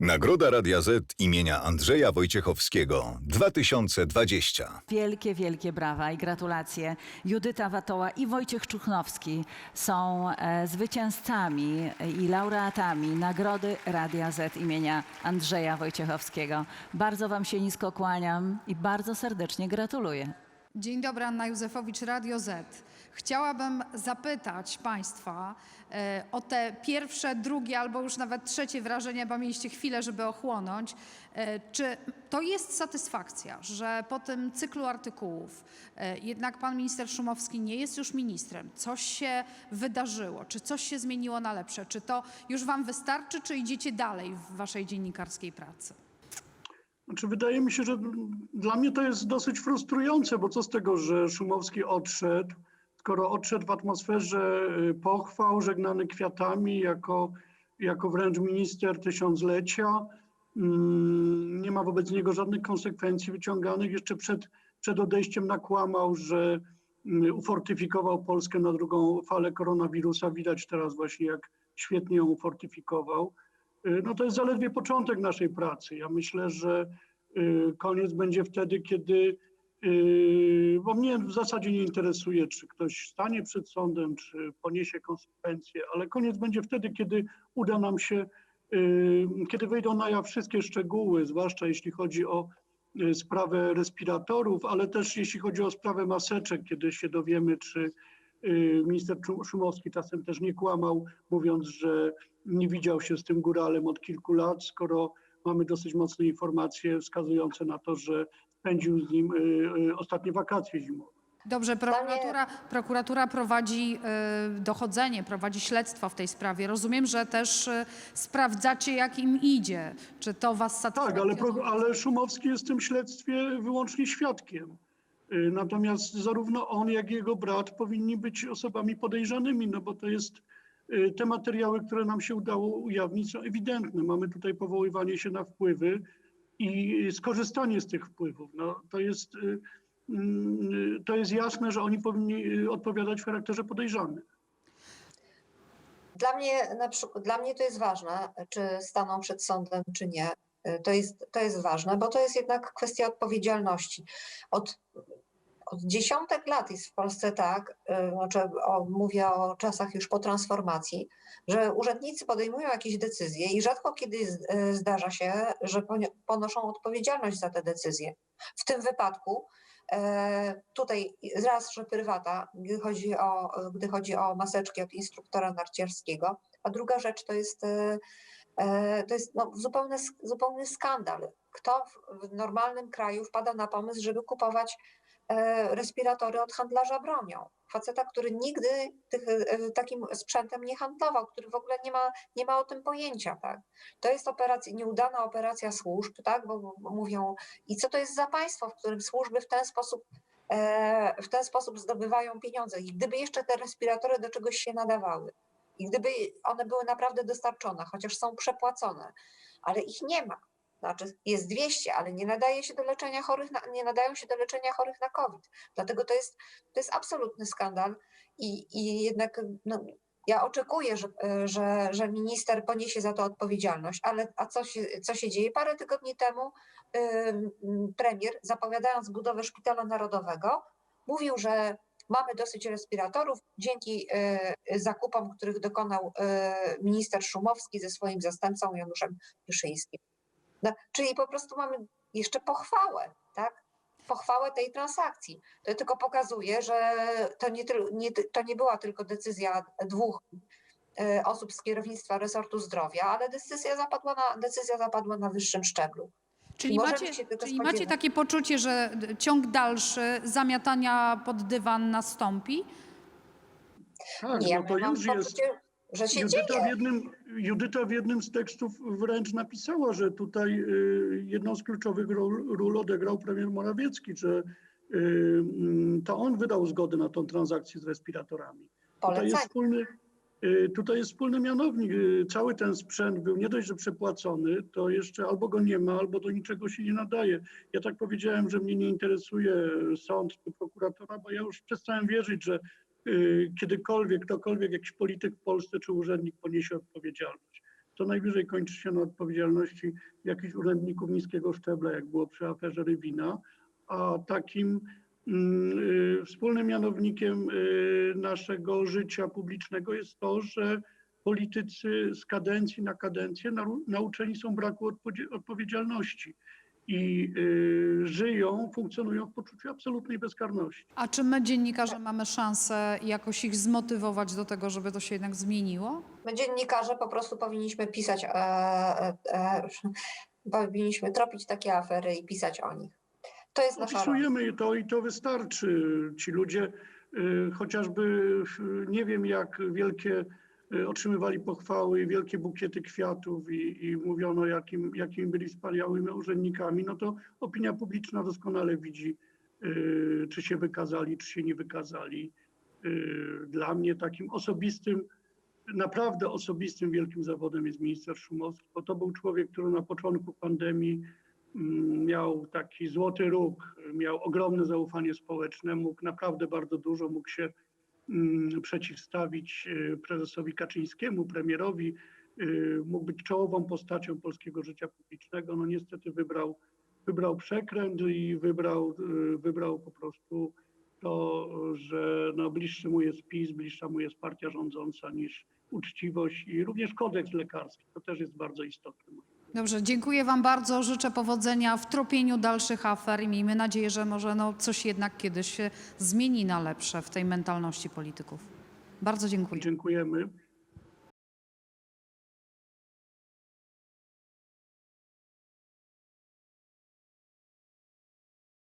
Nagroda Radia Z imienia Andrzeja Wojciechowskiego 2020. Wielkie, wielkie brawa i gratulacje. Judyta Watoła i Wojciech Czuchnowski są e, zwycięzcami i laureatami Nagrody Radia Z imienia Andrzeja Wojciechowskiego. Bardzo Wam się nisko kłaniam i bardzo serdecznie gratuluję. Dzień dobry, Anna Józefowicz, Radio Z. Chciałabym zapytać Państwa e, o te pierwsze, drugie albo już nawet trzecie wrażenia, bo mieliście chwilę, żeby ochłonąć. E, Czy to jest satysfakcja, że po tym cyklu artykułów e, jednak Pan Minister Szumowski nie jest już ministrem? Coś się wydarzyło? Czy coś się zmieniło na lepsze? Czy to już Wam wystarczy, czy idziecie dalej w Waszej dziennikarskiej pracy? Znaczy, wydaje mi się, że dla mnie to jest dosyć frustrujące, bo co z tego, że Szumowski odszedł, skoro odszedł w atmosferze y, pochwał, żegnany kwiatami jako, jako wręcz minister tysiąclecia, mm, nie ma wobec niego żadnych konsekwencji wyciąganych. Jeszcze przed, przed odejściem nakłamał, że mm, ufortyfikował Polskę na drugą falę koronawirusa. Widać teraz właśnie, jak świetnie ją ufortyfikował. Y, No to jest zaledwie początek naszej pracy. Ja myślę, że y, koniec będzie wtedy, kiedy, y, bo mnie w zasadzie nie interesuje, czy ktoś stanie przed sądem, czy poniesie konsekwencje, ale koniec będzie wtedy, kiedy uda nam się, kiedy wyjdą na jaw wszystkie szczegóły, zwłaszcza jeśli chodzi o sprawę respiratorów, ale też jeśli chodzi o sprawę maseczek, kiedy się dowiemy, czy minister Czu- Szumowski czasem też nie kłamał, mówiąc, że nie widział się z tym góralem od kilku lat, skoro mamy dosyć mocne informacje wskazujące na to, że spędził z nim y, y, ostatnie wakacje zimowe. Dobrze, prokuratura, prokuratura prowadzi y, dochodzenie, prowadzi śledztwo w tej sprawie. Rozumiem, że też y, sprawdzacie, jak im idzie. Czy to was Tak, satysfakcjonuje? ale, pro- ale Szumowski jest w tym śledztwie wyłącznie świadkiem. Y, Natomiast zarówno on, jak i jego brat powinni być osobami podejrzanymi, no bo to jest y, te materiały, które nam się udało ujawnić, są ewidentne. Mamy tutaj powoływanie się na wpływy i skorzystanie z tych wpływów. No, to, jest, y, to jest jasne, że oni powinni odpowiadać w charakterze podejrzanym. Dla mnie, na przykład, dla mnie to jest ważne, czy staną przed sądem, czy nie. To jest, to jest ważne, bo to jest jednak kwestia odpowiedzialności. Od, od dziesiątek lat jest w Polsce tak, znaczy o, mówię o czasach już po transformacji, że urzędnicy podejmują jakieś decyzje i rzadko kiedy y, zdarza się, że ponoszą odpowiedzialność za te decyzje. W tym wypadku E, Tutaj raz, że prywata, gdy chodzi, o, gdy chodzi o maseczki od instruktora narciarskiego, a druga rzecz to jest, e, e, to jest no, zupełny, zupełny skandal. Kto w, normalnym kraju wpada na pomysł, żeby kupować respiratory od handlarza bronią? Faceta, który nigdy tych, e, takim sprzętem nie handlował, który w ogóle nie ma, nie ma o tym pojęcia. Tak? To jest operacja, nieudana operacja służb, tak? bo, bo mówią, i co to jest za państwo, w którym służby w ten sposób, e, w ten sposób zdobywają pieniądze. I gdyby jeszcze te respiratory do czegoś się nadawały, i gdyby one były naprawdę dostarczone, chociaż są przepłacone, ale ich nie ma. Znaczy jest 200, ale nie nadaje się do leczenia chorych, na, nie nadają się do leczenia chorych na COVID. Dlatego to jest, to jest absolutny skandal i, i jednak no, ja oczekuję, że, że, że minister poniesie za to odpowiedzialność, ale a co się, co się dzieje? Parę tygodni temu premier, zapowiadając budowę szpitala narodowego, mówił, że mamy dosyć respiratorów dzięki y, zakupom, których dokonał y, minister Szumowski ze swoim zastępcą Januszem Pyszyńskim. No, czyli po prostu mamy jeszcze pochwałę, tak? Pochwałę tej transakcji. To tylko pokazuje, że to nie, nie, to nie była tylko decyzja dwóch y, osób z kierownictwa resortu zdrowia, ale decyzja zapadła na, decyzja zapadła na wyższym szczeblu. Czyli, macie, czyli macie takie poczucie, że ciąg dalszy zamiatania pod dywan nastąpi? Tak, Nie, no to już jest. poczucie, że się Judyta w, dzieje. jednym, Judyta w jednym z tekstów wręcz napisała, że tutaj y, jedną z kluczowych ról, ról odegrał premier Morawiecki, że y, mm, to on wydał zgodę na tą transakcję z respiratorami. Tutaj jest wspólny, y, tutaj jest wspólny mianownik. Y, Cały ten sprzęt był nie dość, że przepłacony, to jeszcze albo go nie ma, albo do niczego się nie nadaje. Ja tak powiedziałem, że mnie nie interesuje sąd czy prokuratora, bo ja już przestałem wierzyć, że kiedykolwiek ktokolwiek, jakiś polityk w Polsce czy urzędnik poniesie odpowiedzialność. co najwyżej kończy się na odpowiedzialności jakichś urzędników niskiego szczebla, jak było przy aferze Rywina, a takim mm, y, wspólnym mianownikiem y, naszego życia publicznego jest to, że politycy z kadencji na kadencję nau- nauczeni są braku odpowiedzialności i y, żyją, funkcjonują w poczuciu absolutnej bezkarności. A czy my, dziennikarze, mamy szansę jakoś ich zmotywować do tego, żeby to się jednak zmieniło? My dziennikarze po prostu powinniśmy pisać, e, e, e, powinniśmy tropić takie afery i pisać o nich. To jest nasza rola. Opisujemy to i to wystarczy. Ci ludzie y, chociażby y, nie wiem jak wielkie otrzymywali pochwały, wielkie bukiety kwiatów i, i mówiono jakim, jakimi byli wspaniałymi urzędnikami, no to opinia publiczna doskonale widzi, y, czy się wykazali, czy się nie wykazali. Y, Dla mnie takim osobistym, naprawdę osobistym wielkim zawodem jest minister Szumowski, bo to był człowiek, który na początku pandemii mm, miał taki złoty róg, miał ogromne zaufanie społeczne, mógł naprawdę bardzo dużo, mógł się przeciwstawić y, prezesowi Kaczyńskiemu, premierowi, y, mógł być czołową postacią polskiego życia publicznego. No niestety wybrał, wybrał przekręt i wybrał, y, wybrał po prostu to, że no, bliższy mu jest PiS, bliższa mu jest partia rządząca niż uczciwość i również kodeks lekarski. To też jest bardzo istotne. Dobrze, dziękuję Wam bardzo. Życzę powodzenia w tropieniu dalszych afer i miejmy nadzieję, że może no, coś jednak kiedyś się zmieni na lepsze w tej mentalności polityków. Bardzo dziękuję. Dziękujemy.